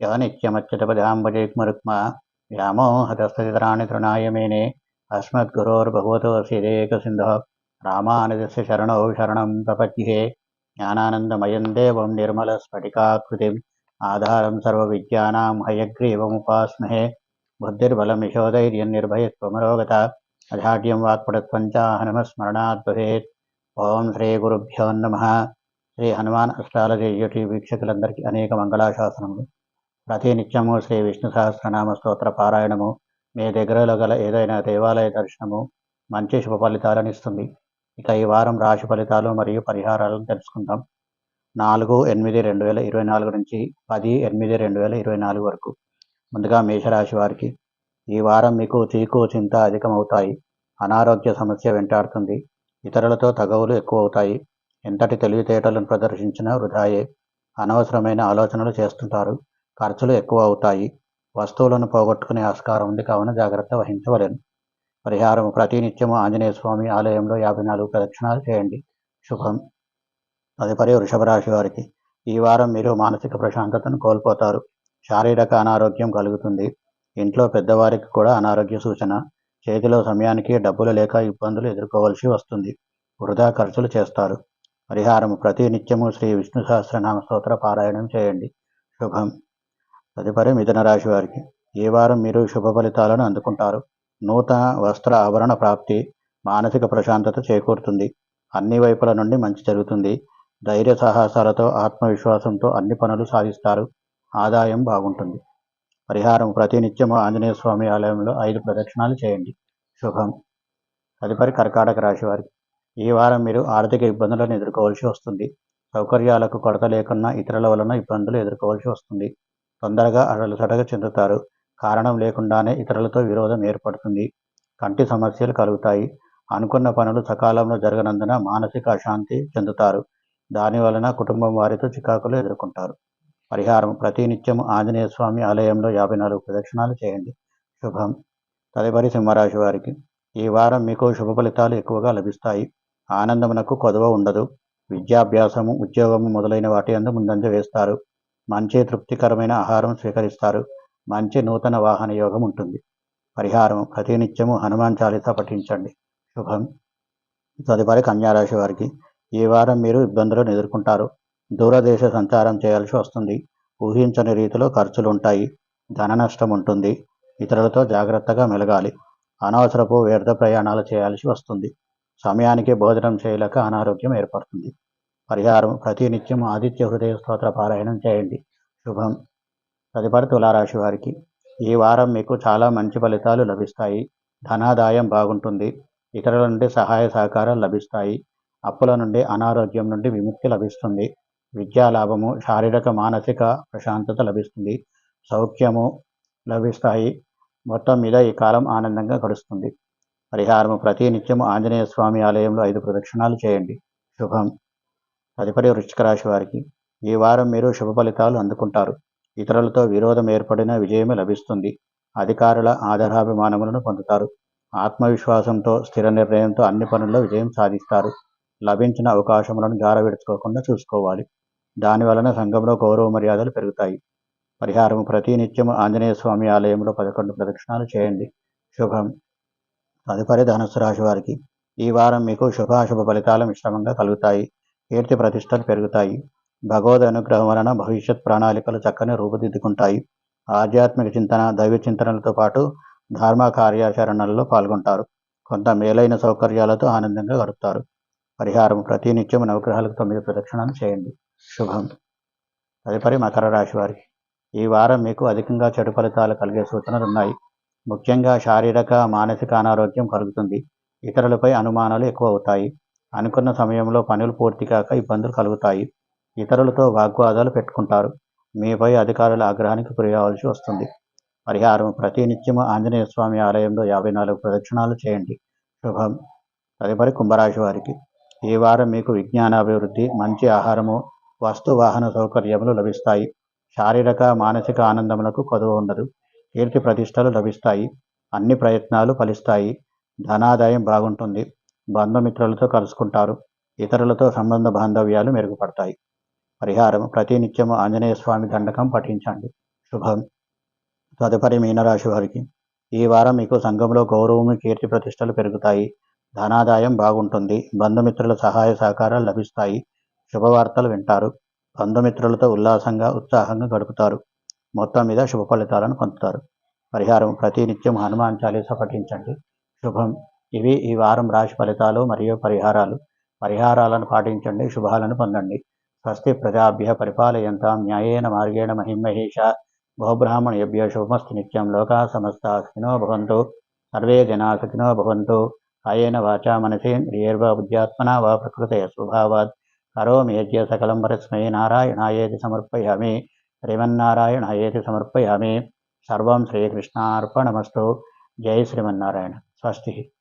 Yeah నిత్యమచ్యుతపదాంబజైక్మరుక్మ వ్యామోహతస్థితితరాణి తృణాయ మేనే అస్మద్గురోర్భగవతోసిదేకసింధో రామానుజస్య శరణౌ శరణం ప్రపద్యే జ్ఞానానందమయం దేవం నిర్మలస్ఫటికాకృతిం ఆధారం సర్వవిద్యానాం హయగ్రీవముపాస్మహే బుద్ధిర్బలమిషోధైర్యం నిర్భయత్వమరోగత అజాడ్యం వాక్పడత్వంచాహనుమస్మరణాద్భవేత్ ఓం శ్రీ గురుభ్యో నమ శ్రీ హనుమాన్ అష్టాలజీ యూట్యూబ్ వీక్షకులందరికీ అనేక మంగళాశాసనములు ప్రతి నిత్యము శ్రీ విష్ణు సహస్రనామ స్తోత్ర పారాయణము. మీ దగ్గరలో గల ఏదైనా దేవాలయ దర్శనము మంచి శుభ ఫలితాలను ఇస్తుంది. ఇక ఈ వారం రాశి ఫలితాలు మరియు పరిహారాలను తెలుసుకుందాం. నాలుగు ఎనిమిది రెండు వేల ఇరవై నాలుగు నుంచి పది ఎనిమిది రెండు వేల ఇరవై నాలుగు వరకు. ముందుగా మేషరాశి వారికి ఈ వారం మీకు చీకు చింత అధికమవుతాయి. అనారోగ్య సమస్య వెంటాడుతుంది. ఇతరులతో తగవులు ఎక్కువ అవుతాయి ఎంతటి తెలివితేటలను ప్రదర్శించినా వృధాయే. అనవసరమైన ఆలోచనలు చేస్తుంటారు. ఖర్చులు ఎక్కువ అవుతాయి వస్తువులను పోగొట్టుకునే ఆస్కారం ఉంది కావున జాగ్రత్త వహించవలెను. పరిహారం ప్రతినిత్యము ఆంజనేయ స్వామి ఆలయంలో యాభై నాలుగు ప్రదక్షిణాలు చేయండి. శుభం. తదుపరి వృషభ రాశి వారికి ఈ వారం మీరు మానసిక ప్రశాంతతను కోల్పోతారు. శారీరక అనారోగ్యం కలుగుతుంది. ఇంట్లో పెద్దవారికి కూడా అనారోగ్య సూచన. చేతిలో సమయానికి డబ్బులు లేక ఇబ్బందులు ఎదుర్కోవలసి వస్తుంది. వృధా ఖర్చులు చేస్తారు. పరిహారం ప్రతి నిత్యము శ్రీ విష్ణు సహస్రనామ స్తోత్ర పారాయణం చేయండి. శుభం. తదుపరి మిథున రాశి వారికి ఈ వారం మీరు శుభ ఫలితాలను అందుకుంటారు? నూతన వస్త్ర ఆభరణ ప్రాప్తి మానసిక ప్రశాంతత చేకూరుతుంది. అన్ని వైపుల నుండి మంచి జరుగుతుంది. ధైర్య సాహసాలతో ఆత్మవిశ్వాసంతో అన్ని పనులు సాధిస్తారు. ఆదాయం బాగుంటుంది. పరిహారం ప్రతినిత్యము ఆంజనేయ స్వామి ఆలయంలో ఐదు ప్రదక్షిణాలు చేయండి. శుభం. తదుపరి కర్కాటక రాశి వారికి ఈ వారం మీరు ఆర్థిక ఇబ్బందులను ఎదుర్కోవాల్సి వస్తుంది. సౌకర్యాలకు కొరత లేకున్నా ఇతరుల వలన ఇబ్బందులు ఎదుర్కోవాల్సి వస్తుంది. తొందరగా అడలసడగా చెందుతారు. కారణం లేకుండానే ఇతరులతో విరోధం ఏర్పడుతుంది. కంటి సమస్యలు కలుగుతాయి. అనుకున్న పనులు సకాలంలో జరగనందున మానసిక అశాంతి చెందుతారు. దాని వలన కుటుంబం వారితో చికాకులు ఎదుర్కొంటారు. పరిహారం ప్రతినిత్యం ఆంజనేయ స్వామి ఆలయంలో యాభై నాలుగు ప్రదక్షిణాలు చేయండి. శుభం. తదుపరి సింహరాశి వారికి ఈ వారం మీకు శుభ ఫలితాలు ఎక్కువగా లభిస్తాయి. ఆనందమునకు కొదవ ఉండదు. విద్యాభ్యాసము ఉద్యోగము మొదలైన వాటి అందు ముందంజ వేస్తారు. మంచి తృప్తికరమైన ఆహారం స్వీకరిస్తారు. మంచి నూతన వాహన యోగం ఉంటుంది. పరిహారం ప్రతినిత్యము హనుమాన్ చాలీసా పఠించండి. శుభం. తదుపరి కన్యారాశి వారికి ఈ వారం మీరు ఇబ్బందులను ఎదుర్కొంటారు. దూరదేశ సంచారం చేయాల్సి వస్తుంది. ఊహించని రీతిలో ఖర్చులు ఉంటాయి. ధన నష్టం ఉంటుంది. ఇతరులతో జాగ్రత్తగా మెలగాలి. అనవసరపు వ్యర్థ ప్రయాణాలు చేయాల్సి వస్తుంది. సమయానికి భోజనం చేయలేక అనారోగ్యం ఏర్పడుతుంది. పరిహారం ప్రతినిత్యం ఆదిత్య హృదయ స్తోత్ర పారాయణం చేయండి. శుభం. తదుపరి తులారాశి వారికి ఈ వారం మీకు చాలా మంచి ఫలితాలు లభిస్తాయి. ధనాదాయం బాగుంటుంది. ఇతరుల నుండి సహాయ సహకారాలు లభిస్తాయి. అప్పుల నుండి అనారోగ్యం నుండి విముక్తి లభిస్తుంది. విద్యా లాభము శారీరక మానసిక ప్రశాంతత లభిస్తుంది. సౌఖ్యము లభిస్తాయి. మొత్తం మీద ఈ కాలం ఆనందంగా గడుస్తుంది. పరిహారము ప్రతి నిత్యము ఆంజనేయ స్వామి ఆలయంలో ఐదు ప్రదక్షిణాలు చేయండి. శుభం. తదుపరి వృశ్చిక రాశి వారికి ఈ వారం మీరు శుభ ఫలితాలు అందుకుంటారు. ఇతరులతో విరోధం ఏర్పడిన విజయమే లభిస్తుంది. అధికారుల ఆదరాభిమానములను పొందుతారు. ఆత్మవిశ్వాసంతో స్థిర నిర్ణయంతో అన్ని పనుల్లో విజయం సాధిస్తారు. లభించిన అవకాశములను జారవిడుచుకోకుండా చూసుకోవాలి. దాని వలన సంఘంలో గౌరవ మర్యాదలు పెరుగుతాయి. పరిహారం ప్రతి నిత్యము ఆంజనేయ స్వామి ఆలయంలో పదకొండు ప్రదక్షిణాలు చేయండి. శుభం. తదుపరి ధనుస్సు రాశి వారికి ఈ వారం మీకు శుభాశుభ ఫలితాలు మిశ్రమంగా కలుగుతాయి. కీర్తి ప్రతిష్టలు పెరుగుతాయి. భగవద్ అనుగ్రహం వలన భవిష్యత్ ప్రణాళికలు చక్కని రూపుదిద్దుకుంటాయి. ఆధ్యాత్మిక చింతన దైవ చింతనలతో పాటు ధర్మ కార్యాచరణల్లో పాల్గొంటారు. కొంత మేలైన సౌకర్యాలతో ఆనందంగా గడుపుతారు. పరిహారం ప్రతి నిత్యం నవగ్రహాలకు తొమ్మిది ప్రదక్షిణాలు చేయండి. శుభం. తదుపరి మకర రాశి వారికి. ఈ వారం మీకు అధికంగా చెడు ఫలితాలు కలిగే సూచనలు ఉన్నాయి. ముఖ్యంగా శారీరక మానసిక అనారోగ్యం కలుగుతుంది. ఇతరులపై అనుమానాలు ఎక్కువ అవుతాయి. అనుకున్న సమయంలో పనులు పూర్తి కాక ఇబ్బందులు కలుగుతాయి. ఇతరులతో వాగ్వాదాలు పెట్టుకుంటారు. మీపై అధికారుల ఆగ్రహానికి గురి కావాల్సి వస్తుంది. పరిహారం ప్రతి నిత్యము ఆంజనేయ స్వామి ఆలయంలో యాభై నాలుగు ప్రదక్షిణాలు చేయండి. శుభం. తదుపరి కుంభరాశి వారికి ఈ వారం మీకు విజ్ఞానాభివృద్ధి మంచి ఆహారము వస్తు వాహన సౌకర్యములు లభిస్తాయి. శారీరక మానసిక ఆనందములకు కొదువ ఉండదు. కీర్తి ప్రతిష్టలు లభిస్తాయి. అన్ని ప్రయత్నాలు ఫలిస్తాయి. ధనాదాయం బాగుంటుంది. బంధుమిత్రులతో కలుసుకుంటారు. ఇతరులతో సంబంధ బాంధవ్యాలు మెరుగుపడతాయి. పరిహారం ప్రతినిత్యము ఆంజనేయ స్వామి దండకం పఠించండి. శుభం. తదుపరి మీనరాశి వారికి ఈ వారం మీకు సంఘంలో గౌరవము కీర్తి ప్రతిష్టలు పెరుగుతాయి. ధనాదాయం బాగుంటుంది. బంధుమిత్రుల సహాయ సహకారాలు లభిస్తాయి. శుభవార్తలు వింటారు. బంధుమిత్రులతో ఉల్లాసంగా ఉత్సాహంగా గడుపుతారు. మొత్తం మీద శుభ ఫలితాలను పొందుతారు. పరిహారం ప్రతినిత్యం హనుమాన్ చాలీస పఠించండి. శుభం. ఇవి ఈ వారం రాశి ఫలితాలు మరియు పరిహారాలు. పరిహారాలను పాటించండి శుభాలను పొందండి. స్వస్తి ప్రజాభ్య పరిపాలయంతాం న్యాయేన మార్గేణ మహిమహేష గోబ్రాహ్మణేభ్య శుభమస్తు నిత్యం లోకా సమస్త సుఖినో భవంతు. సర్వే జనా సుఖినో భవంతు. కాయేన వాచా మనసేంద్రియర్వా బుద్ధ్యాత్మనా వా ప్రకృతే స్వభావాత్ కరోమి యజ్ఞ సకలం పరస్మై నారాయణాయేతి సమర్పయామి. శ్రీమన్నారాయణాయేతి సమర్పయామి. సర్వం శ్రీకృష్ణార్పణమస్తు. జై శ్రీమన్నారాయణ. స్వస్తి.